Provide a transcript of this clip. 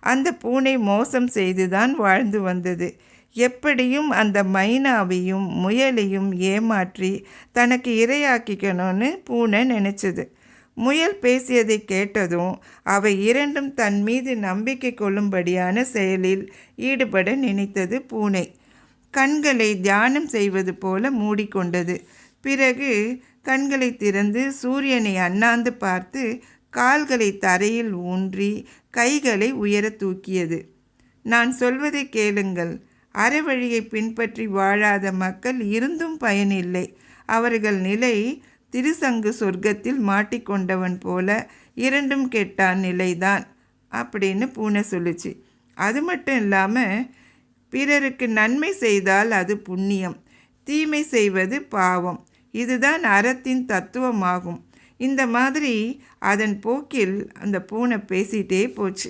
அந்த பூனை மோசம் செய்துதான் வாழ்ந்து வந்தது. எப்படியும் அந்த மைனாவையும் முயலையும் ஏமாற்றி தனக்கு இரையாக்கிக்கணும்னு பூனை நினச்சது. முயல் பேசியதை கேட்டதும் அவை இரண்டும் தன் மீது நம்பிக்கை கொள்ளும்படியான செயலில் ஈடுபட நினைத்தது பூனை. கண்களை தியானம் செய்வது போல மூடிக்கொண்டது. பிறகு கண்களை திறந்து சூரியனை அண்ணாந்து பார்த்து கால்களை தரையில் ஊன்றி கைகளை உயர தூக்கியது. நான் சொல்வதை கேளுங்கள். அறவழியை பின்பற்றி வாழாத மக்கள் இருந்தும் பயனில்லை. அவர்கள் நிலை திருசங்கு சொர்க்கத்தில் மாட்டிக்கொண்டவன் போல இரண்டும் கெட்டான் நிலைதான். அப்படின்னு பூனை சொல்லுச்சு. அது மட்டும் இல்லாமல் பிறருக்கு நன்மை செய்தால் அது புண்ணியம். தீமை செய்வது பாவம். இதுதான் அறத்தின் தத்துவமாகும். இந்த மாதிரி அதன் போக்கில் அந்த பூனை பேசிட்டே போச்சு.